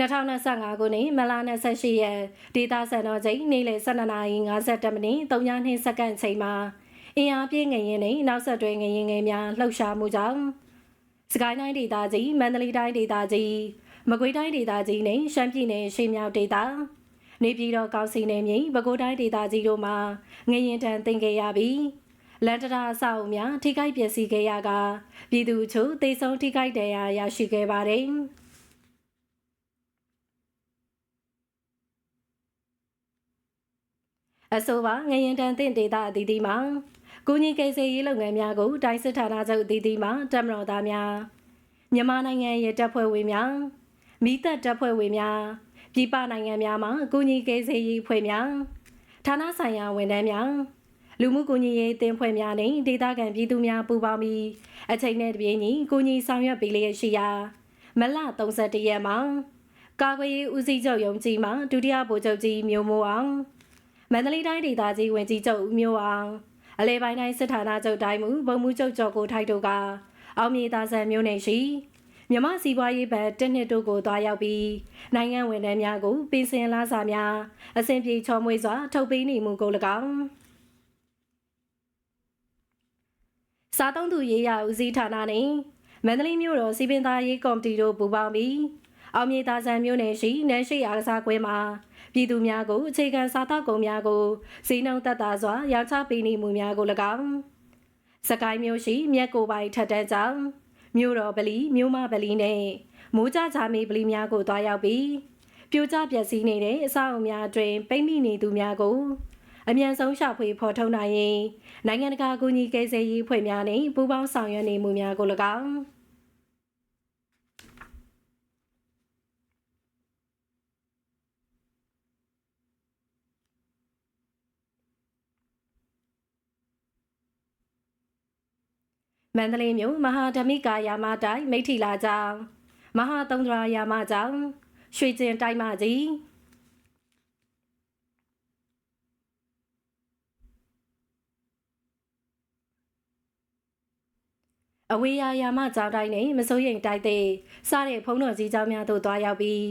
2025ခုနှစ်မလ28ရက်ဒေတာစံတော်ချိန်နေ့လယ်12:52မိနစ်32စက္ကန့်ချိန်မှာအင်အားပြည့်ငရင်နဲ့နောက်ဆက်တွဲငရင်ငယ်များလှုပ်ရှားမှုကြောင့်စကိုင်းတိုင်းဒေသကြီးမန္တလေးတိုင်းဒေသကြီးမကွေးတိုင်းဒေသကြီးနဲ့ရှမ်းပြည်နယ်ရှေးမြောက်ဒေသနေပြည်တော်ကောက်စီနယ်မြေပဲခူးတိုင်းဒေသကြီးတို့မှာငရင်တန်တင်ခဲ့ရပြီးလန်တရာအဆောက်အဦများထိခိုက်ပျက်စီးခဲ့ရကပြည်သူချို့တေဆုံးထိခိုက်တရားရရှိခဲ့ပါတယ်။ အဆိုပါငရင်တန်တင့်ဒေတာအသီးသီးမှာကုညီကိစ္စရေးလုပ်ငန်းများကိုတိုင်းစစ်ဌာနချုပ်အသီးသီးမှာတမတော်သားများမြန်မာနိုင်ငံရဲ့တပ်ဖွဲ့ဝင်များမိသက်တပ်ဖွဲ့ဝင်များပြည်ပနိုင်ငံများမှာကုညီကိစ္စရေးဖွဲ့များဌာနဆိုင်ရာဝန်ထမ်းများလူမှုကူညီရေးတင်ဖွဲ့များနဲ့ဒေသခံပြည်သူများပူးပေါင်းပြီးအချိန်နဲ့တပြေးညီကူညီဆောင်ရွက်ပေးလျက်ရှိရာမလ31ရက်မှာကာကွယ်ရေးဦးစီးချုပ်ယုံကြည်မှဒုတိယဗိုလ်ချုပ်ကြီးမျိုးမိုးအောင် မန္တလေးတိုင်းဒေသကြီးဝင်ကြီးချုပ်ဦးမျိုးအောင်အလဲပိုင်းတိုင်းစစ်ဌာနချုပ်တိုင်းမူဗုံမှုချုပ်ကျော်ကိုထိုက်တို့ကအောင်မြေသာဆန်မျိုးနယ်ရှိမြမစီးပွားရေးဘက်တစ်နှစ်တို့ကိုတွားရောက်ပြီးနိုင်ငံဝန်ထမ်းများကိုပင်စင်လာစာများအစဉ်ပြေချော်မွေးစွာထုတ်ပေးနေမှုကို၎င်းစားသုံးသူရေးရာဦးစီးဌာနနှင့်မန္တလေးမြို့တော်စီပင်သားရေးကော်မတီတို့ပူးပေါင်းပြီး အောင်မြေသာဆန်မြို့နယ်ရှိနန်းရှိအားကစားကွင်းမှာပြည်သူများကိုအခြေခံစားသောက်ကုန်များကိုဈေးနှုန်းသက်သာစွာရောင်းချပေးနေမှုများကို၎င်းစကိုင်းမြို့ရှိမြက်ကိုပိုင်ထက်တန်းကြောင့်မြို့တော်ဗလီမြို့မဗလီနဲ့မိုးကြကြမီဗလီများကိုတွားရောက်ပြီးပြိုကျပျက်စီးနေတဲ့အဆောက်အုံများအတွင်ပိတ်မိနေသူများကိုအမြန်ဆုံးရှာဖွေဖော်ထုတ်နိုင်ရင်နိုင်ငံတကာအကူအညီကယ်ဆယ်ရေးဖွဲ့များနဲ့ပူးပေါင်းဆောင်ရွက်နေမှုများကို၎င်း မန္တလေးမြို့မဟာဓမိကာယာမတိုင်းမိထီလာကျောင်းမဟာသုံးဒရာယာမကျောင်းရွှေကျင်တိုင်းမကြီးအဝေးယာယာမကျောင်းတိုင်းနဲ့မစိုးရိမ်တိုက်တဲ့စတဲ့ဖုံးတော်ကြီးကျောင်းများသို့တွားရောက်ပြီး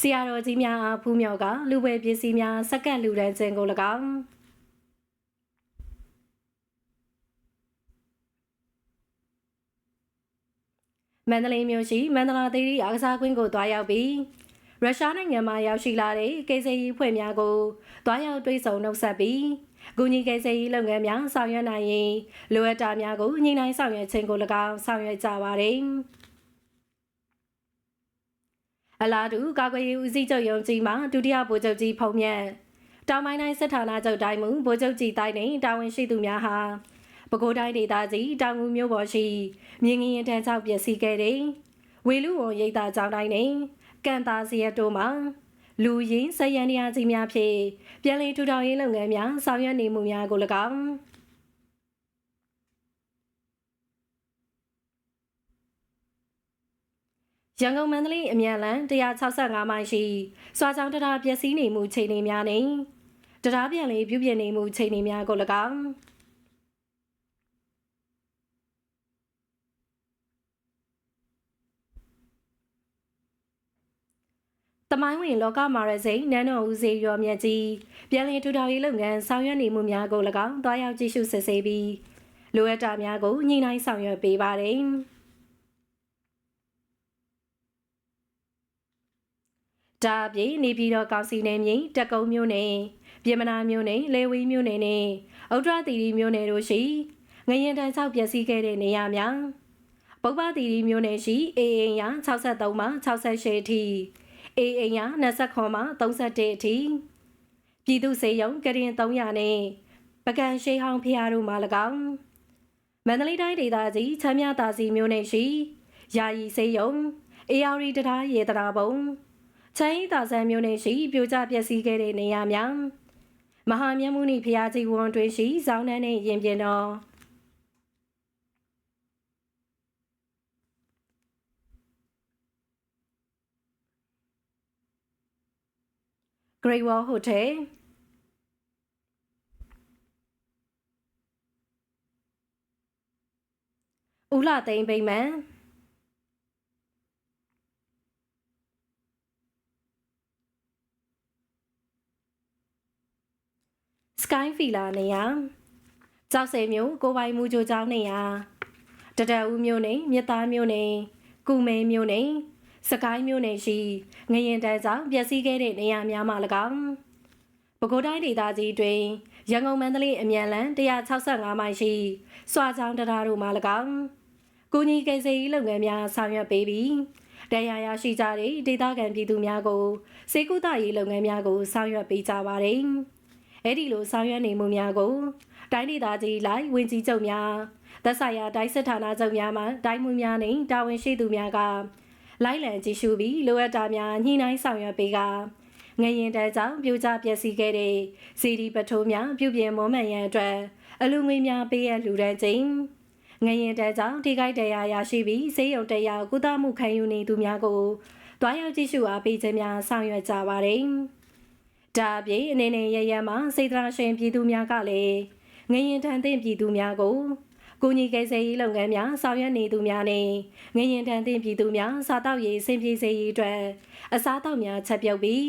ဆရာတော်ကြီးများအားဖူးမြော်ကလူဝဲပစ္စည်းများစက္ကန့်လူတန်းခြင်းကို၎င်း မန္တလေးမြို့ရှိမန္တလာသီရိအားကစားကွင်းကိုတွားရောက်ပြီးရုရှားနိုင်ငံမှာရောက်ရှိလာတဲ့ကိစ္စရေးဖွဲ့များကိုတွားရောက်တွေ့ဆုံနှုတ်ဆက်ပြီးဂူညီကိစ္စရေးလုပ်ငန်းများဆောင်ရွက်နိုင်ရင်လိုအပ်တာများကိုညှိနှိုင်းဆောင်ရွက်ခြင်းကို၎င်းဆောင်ရွက်ကြပါသည်အလားတူကာကွယ်ရေးဦးစီးချုပ်ယုံကြည်မှဒုတိယဗိုလ်ချုပ်ကြီးဖုံမြတ်တောင်ပိုင်းတိုင်းစစ်ဌာနချုပ်တိုင်းမူဗိုလ်ချုပ်ကြီးတိုင်းနဲ့တာဝန်ရှိသူများဟာ ပဲခူးတိုင်းဒေသကြီးတောင်ငူမြို့ပေါ်ရှိမြင်းငရင်တန်းချောက်ပျက်စီးခဲ့တဲ့ဝေလူဝန်ရိပ်သာကျောင်းတိုင်းနဲ့ကန်တာစီရတိုမှာလူရင်းစရန်တရားကြီးများဖြင့်ပြည်လည်ထူထောင်ရေးလုပ်ငန်းများဆောင်ရွက်နေမှုများကို၎င်းရန်ကုန်မန္တလေးအမြန်လန်165မိုင်ရှိစွာချောင်းတရားပျက်စီးနေမှုချိန်တွေများနဲ့တရားပြန်လေးပြုပြင်နေမှုချိန်တွေများကို၎င်း မိုင်းဝင်လောကမာရစိန်နန်းတော်ဦးစီးရောမြတ်ကြီးပြန်လည်ထူထောင်ရေးလုပ်ငန်းဆောင်ရွက်နေမှုများကို၎င်းတွားရောက်ကြည့်ရှုစစ်ဆေးပြီးလိုအပ်တာများကိုညှိနှိုင်းဆောင်ရွက်ပေးပါတယ်။ဒါအပြင်နေပြည်တော်ကောင်စီနယ်မြေတက်ကုန်းမြို့နယ်ပြည်မနာမြို့နယ်လေဝီမြို့နယ်နဲ့ဥဒရတီရီမြို့နယ်တို့ရှိငရင်တန်းဆောက်ပျက်စီးခဲ့တဲ့နေရာများပုပ္ပတီရီမြို့နယ်ရှိအေအိမ်ရ63မှ68အထိ အေအိမ်ရ29မှ31အထိပြည်သူစေယုံကရင်300နဲ့ပကံရှိဟောင်းဖျားတို့မှ၎င်းမန္တလေးတိုင်းဒေသကြီးချမ်းမြသာစီမြို့နယ်ရှိယာယီစေယုံအေယာရီတရားရေတရာပုံချမ်းဤသာဆန်မြို့နယ်ရှိပြိုကျပျက်စီးခဲ့တဲ့နေရာများမဟာမြတ်မုနီဖျားကြီးဝန်တွင်ရှိဇောင်းနှန်းနှင့်ရင်ပြင်တော် Great Wall Hotel ဦးလာသိန်းဗိမန်စကိုင်းဖီလာနေရာကြောက်စဲမျိုးကိုပိုင်မူကြိုးကြောင်းနေရာတတဦးမျိုးနေမြသားမျိုးနေကုမဲမျိုးနေ စကိုင်းမျိုးနေရှိငရင်တန်းကြောင့်ပျက်စီးခဲ့တဲ့နေရာများမှ၎င်းပဲခူးတိုင်းဒေသကြီးတွင်ရန်ကုန်မန္တလေးအမြန်လန်165မိုင်ရှိစွာချောင်းတရားတို့မှ၎င်းကုညီကိစ္စရေးလုပ်ငန်းများဆောင်ရွက်ပေးပြီးတရားရရှိကြတဲ့ဒေသခံပြည်သူများကိုစေကုသရေးလုပ်ငန်းများကိုဆောင်ရွက်ပေးကြပါတယ်။အဲ့ဒီလိုဆောင်ရွက်နေမှုများကိုတိုင်းဒေသကြီးလိုက်ဝင်ကြီးချုပ်များသက်ဆိုင်ရာတိုင်းစစ်ဌာနချုပ်များမှတိုင်းမှုများနှင့်တာဝန်ရှိသူများက လိုက်လံကြည့်ရှုပြီးလိုအပ်တာများညှိနှိုင်းဆောင်ရွက်ပေးကငရင်တန်းကြောင့်ပြိုကျပျက်စီးခဲ့တဲ့စီဒီပထိုးများပြုပြင်မွမ်းမံရန်အတွက်အလူငွေများပေးရလှူဒန်းခြင်းငရင်တန်းကြောင့်ထိခိုက်တရားရရှိပြီးစေယုံတရားကုသမှုခံယူနေသူများကိုတွားရောက်ကြည့်ရှုအားပေးခြင်းများဆောင်ရွက်ကြပါတယ်။ဒါအပြင်အနေနဲ့ရရမှာစေတနာရှင်ပြည်သူများကလည်းငရင်တန်းသင့်ပြည်သူများကို ကိုကြီးကယ်ဆယ်ရေးလုပ်ငန်းများဆောင်ရွက်နေသူများနဲ့ငရင်တန်းသင့်ပြည်သူများစားတောက်ရေးဆင်ပြေစေရေးအတွက်အစားတောက်များချက်ပြုတ်ပြီး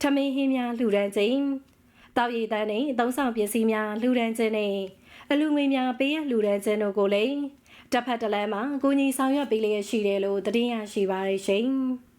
ထမင်းဟင်းများလှူဒန်းခြင်းတောက်ရည်တန်းနဲ့အသုံးဆောင်ပစ္စည်းများလှူဒန်းခြင်းနဲ့အလူငွေများပေးရလှူဒန်းခြင်းတို့ကိုလည်းတစ်ဖက်တစ်လမ်းမှာကိုကြီးဆောင်ရွက်ပေးလျက်ရှိတယ်လို့သတင်းရရှိပါရရှင်။